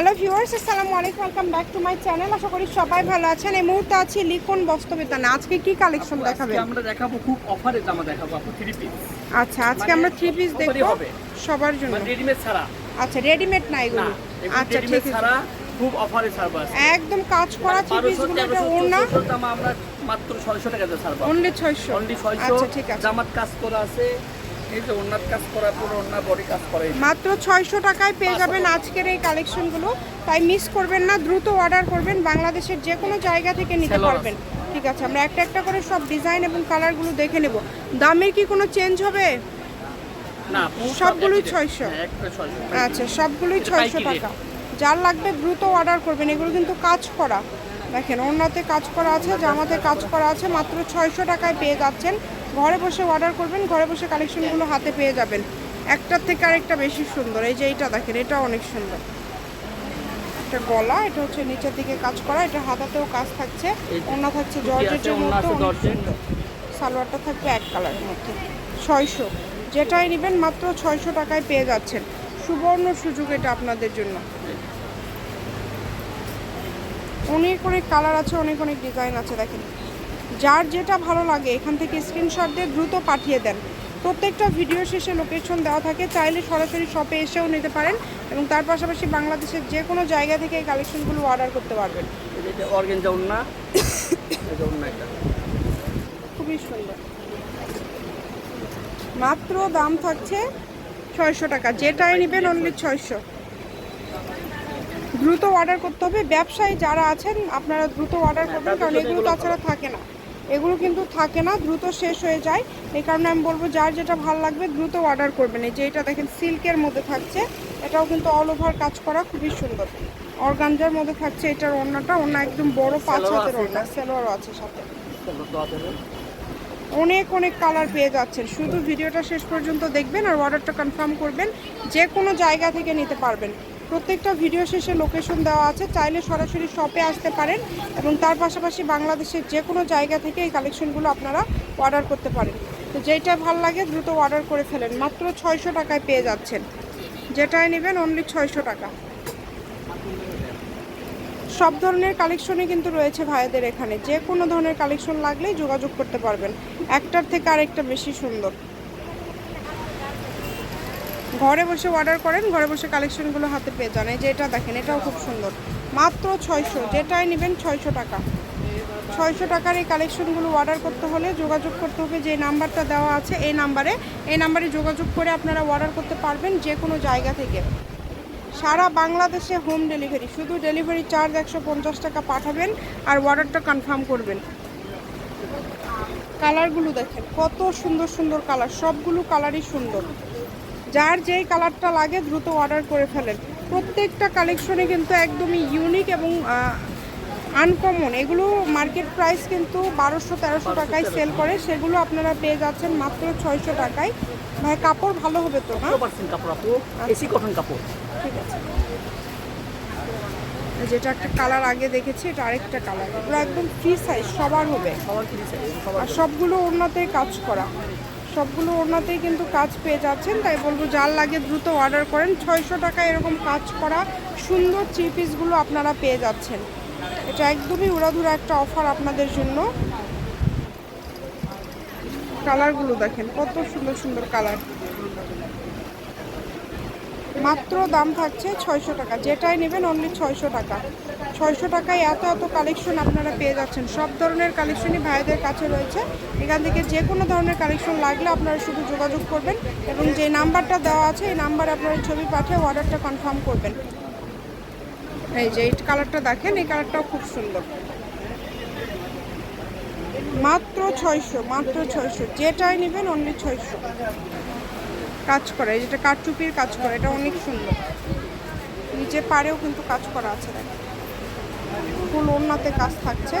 Hello viewers আসসালামু আলাইকুম welcome back to my channel আশা করি সবাই ভালো আছেন। এই মুহূর্তে আছি লিখন বস্ত্রবিতানে আজকে কি কালেকশন দেখাবেন? আজকে আমরা দেখাবো খুব অফারে জামা দেখাবো আপু থ্রি পিস আচ্ছা আজকে মানে আমরা থ্রি পিস দেখব। সবার জন্য। মানে রেডিমেড ছাড়া। আচ্ছা রেডিমেড না না এগুলো আচ্ছা ঠিক আছে ছাড়া খুব অফারে ছাড়বো একদম কাজ করা থ্রি বারোশো, পিসগুলো এটা তেরোশো, ওড়না। আমরা মাত্র ছয়শো টাকাতে ছাড়বো। অনলি ছয়শো। অনলি ছয়শো। আচ্ছা ঠিক আছে। জামাত কাজ করা আছে। এই যে ওনার কাজ করা পুরো ওনার বডি কাজ করা মাত্র ছয়শো টাকায় পেয়ে যাবেন আজকের এই কালেকশনগুলো। তাই মিস করবেন না দ্রুত অর্ডার করবেন বাংলাদেশের যে কোনো জায়গা থেকে নিতে পারবেন। ঠিক আছে আমরা একটা একটা করে সব ডিজাইন এবং কালারগুলো দেখে নেব। দামের কি কোনো চেঞ্জ হবে? না সবগুলোই। 600 হ্যাঁ, ছয়শো আচ্ছা সবগুলোই ছয়শো টাকা। যার লাগবে দ্রুত অর্ডার করবেন। এগুলো কিন্তু কাজ করা। দেখেন ওনাতে কাজ করা আছে জামাতে কাজ করা আছে মাত্র ছয়শো টাকায় পেয়ে যাচ্ছেন। ঘরে বসে অর্ডার করবেন ঘরে বসে কালেকশনগুলো হাতে পেয়ে যাবেন। একটার থেকে আরেকটা বেশি সুন্দর। এই যে এইটা দেখেন এটা অনেক সুন্দর। এটা গলা এটা হচ্ছে নিচের দিকে কাজ করা এটা হাতাতেও কাজ থাকছে এই যে ওনা থাকছে জর্জেটের। সুন্দর সালোয়ারটা থাকবে এক কালারের মধ্যে। ছয়শো। যেটাই নেবেন মাত্র ছয়শো টাকায় পেয়ে যাচ্ছেন। সুবর্ণ সুযোগ এটা আপনাদের জন্য। অনেক অনেক কালার আছে অনেক অনেক ডিজাইন আছে দেখেন। যার যেটা ভালো লাগে এখান থেকে স্ক্রিনশট দিয়ে দ্রুত পাঠিয়ে দেন। প্রত্যেকটা ভিডিও শেষে লোকেশন দেওয়া থাকে চাইলে সরাসরি শপে এসেও নিতে পারেন এবং তার পাশাপাশি বাংলাদেশের যে কোনো জায়গা থেকে এই কালেকশনগুলো অর্ডার করতে পারবেন। খুবই সুন্দর। মাত্র দাম থাকছে ছয়শো টাকা যেটাই নেবেন অনলি ছয়শো। দ্রুত অর্ডার করতে হবে। ব্যবসায়ী যারা আছেন আপনারা দ্রুত অর্ডার করবেন কারণ এগুলো তাছাড়া থাকে না। এগুলো কিন্তু থাকে না দ্রুত শেষ হয়ে যায়। এই কারণে আমি বলব যার যেটা ভালো লাগবে দ্রুত অর্ডার করবেন। এই যে এটা দেখেন সিল্কের মধ্যে থাকছে। এটাও কিন্তু অল ওভার কাজ করা খুবই সুন্দর। অর্গানজার মধ্যে থাকছে এটার ওড়নাটা। ওড়না একদম বড় পাঁচ হাতের ওড়না সেলোয়ারও আছে সাথে। অনেক অনেক কালার পেয়ে যাচ্ছেন। শুধু ভিডিওটা শেষ পর্যন্ত দেখবেন আর অর্ডারটা কনফার্ম করবেন। যে কোনো জায়গা থেকে নিতে পারবেন। প্রত্যেকটা ভিডিও শেষে লোকেশন দেওয়া আছে। চাইলে সরাসরি শপে আসতে পারেন এবং তার পাশাপাশি বাংলাদেশের যে কোনো জায়গা থেকে এই কালেকশনগুলো আপনারা অর্ডার করতে পারেন। তো যেইটা ভালো লাগে দ্রুত অর্ডার করে ফেলেন। মাত্র ছয়শো টাকায় পেয়ে যাচ্ছেন। যেটাই নেবেন অনলি ছয়শো টাকা। সব ধরনের কালেকশনই কিন্তু রয়েছে ভাইদের এখানে। যে কোনো ধরনের কালেকশন লাগলেই যোগাযোগ করতে পারবেন। একটার থেকে আরেকটা বেশি সুন্দর। ঘরে বসে অর্ডার করেন, ঘরে বসে কালেকশনগুলো হাতে পেয়ে যান। এই যে এটা দেখেন, এটাও খুব সুন্দর। মাত্র ছয়শো, যেটাই নেবেন ছয়শো টাকা। ছয়শো টাকার এই কালেকশনগুলো অর্ডার করতে হলে যোগাযোগ করতে হবে, যে নাম্বারটা দেওয়া আছে এই নাম্বারে। এই নাম্বারে যোগাযোগ করে আপনারা অর্ডার করতে পারবেন যে কোনো জায়গা থেকে। সারা বাংলাদেশে হোম ডেলিভারি শুধু ডেলিভারি চার্জ একশো পঞ্চাশ টাকা পাঠাবেন আর অর্ডারটা কনফার্ম করবেন। কালারগুলো দেখেন, কত সুন্দর সুন্দর কালার সবগুলো কালারই সুন্দর। যার যেই কালারটা লাগে দ্রুত অর্ডার করে ফেলেন। প্রত্যেকটা কালেকশনে কিন্তু একদমই ইউনিক এবং আনকমন এগুলো মার্কেট প্রাইস কিন্তু বারোশো তেরোশো টাকায় সেল করে। সেগুলো আপনারা পেয়ে যাচ্ছেন মাত্র ছয়শো টাকায়। ভাই কাপড় ভালো হবে তো হ্যাঁ? কাপড় আপু। এসি কটন কাপড়। ঠিক আছে। যেটা একটা কালার আগে দেখেছি এটা আরেকটা কালার। একদম ফ্রি সাইজ সবার হবে। আর সবগুলো ওড়নাতেই কাজ করা। সবগুলো ওড়নাতেই কিন্তু কাজ পেয়ে যাচ্ছেন, তাই বলব যার লাগে দ্রুত অর্ডার করেন। ছয়শো টাকা এরকম কাজ করা সুন্দর থ্রি পিসগুলো আপনারা পেয়ে যাচ্ছেন। এটা একদমই উড়াধুরা একটা অফার আপনাদের জন্য। কালারগুলো দেখেন, কত সুন্দর সুন্দর কালার মাত্র দাম থাকছে ছয়শো টাকা। যেটাই নেবেন অনলি ছয়শো টাকা। ছয়শো টাকায় এত এত কালেকশন আপনারা পেয়ে যাচ্ছেন। সব ধরনের কালেকশনই ভাইদের কাছে রয়েছে। এখান থেকে যে কোনো ধরনের কালেকশন লাগলে আপনারা শুধু যোগাযোগ করবেন এবং যে নাম্বারটা দেওয়া আছে, এই নাম্বারে আপনারা ছবি পাঠিয়ে অর্ডারটা কনফার্ম করবেন। এই যে, এই কালারটা দেখেন, এই কালারটাও খুব সুন্দর। মাত্র ছয়শো মাত্র ছয়শো। যেটাই নেবেন অনলি ছয়শো। কাজ করা এই যেটা কাঠচুপির কাজ করা এটা অনেক সুন্দর। নিচে পাড়েও কিন্তু কাজ করা আছে দেখেন ফুল ওড়নাতে কাজ থাকছে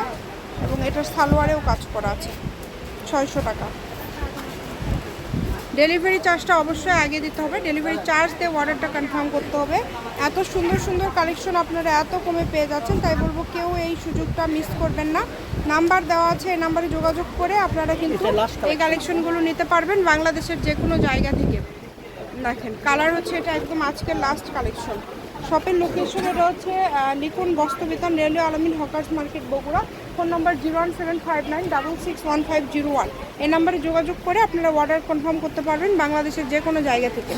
এবং এটার সালোয়ারেও কাজ করা আছে ছয়শো টাকা। ডেলিভারি চার্জটা অবশ্যই আগে দিতে হবে। ডেলিভারি চার্জ দিয়ে অর্ডারটা কনফার্ম করতে হবে। এত সুন্দর সুন্দর কালেকশন আপনারা এত কমে পেয়ে যাচ্ছেন তাই বলব কেউ এই সুযোগটা মিস করবেন না। নাম্বার দেওয়া আছে এই নাম্বারে যোগাযোগ করে আপনারা কিন্তু এই কালেকশনগুলো নিতে পারবেন বাংলাদেশের যে কোনো জায়গা থেকে। দেখেন কালার হচ্ছে এটা একদম আজকের লাস্ট কালেকশন শপের লোকেশন এটা হচ্ছে লিখুন Bastrabitan railway Almin hawkers market Bogura. Phone number zero one seven five nine double six one five zero one এই নাম্বারে যোগাযোগ করে আপনারা অর্ডার কনফার্ম করতে পারবেন বাংলাদেশের যে কোনো জায়গা থেকে